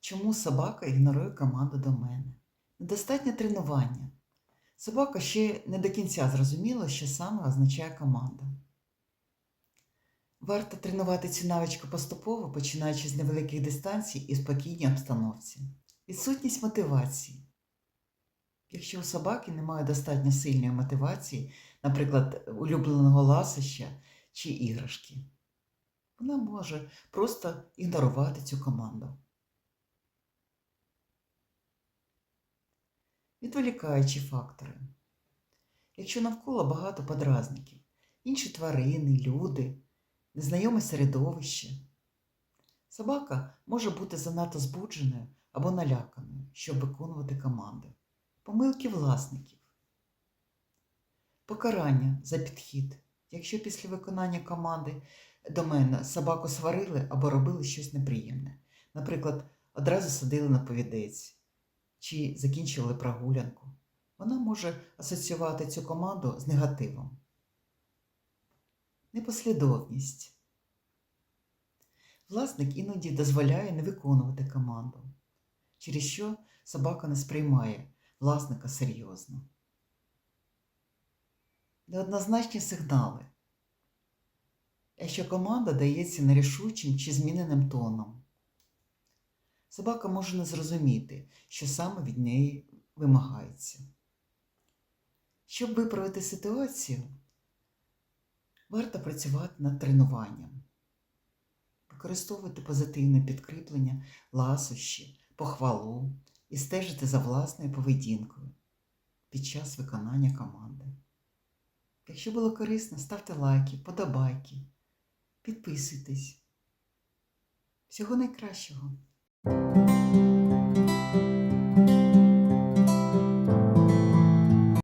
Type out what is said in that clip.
Чому собака ігнорує команду до мене? Недостатнє тренування. Собака ще не до кінця зрозуміла, що саме означає команда. Варто тренувати цю навичку поступово, починаючи з невеликих дистанцій і спокійній обстановці. Відсутність мотивації. Якщо у собаки немає достатньо сильної мотивації, наприклад, улюбленого ласоща чи іграшки, вона може просто ігнорувати цю команду. Відволікаючі фактори. Якщо навколо багато подразників, інші тварини, люди, незнайоме середовище, собака може бути занадто збудженою або наляканою, щоб виконувати команди. Помилки власників. Покарання за підхід. Якщо після виконання команди до мене собаку сварили або робили щось неприємне, наприклад, одразу садили на повідець чи закінчували прогулянку, вона може асоціювати цю команду з негативом. Непослідовність. Власник іноді дозволяє не виконувати команду, через що собака не сприймає власника серйозно. Неоднозначні сигнали. Якщо команда дається нерішучим чи зміненим тоном, собака може не зрозуміти, що саме від неї вимагається. Щоб виправити ситуацію, варто працювати над тренуванням, використовувати позитивне підкріплення, ласощі, похвалу і стежити за власною поведінкою під час виконання команди. Якщо було корисно, ставте лайки, подобайки, Підписуйтесь. Всього найкращого!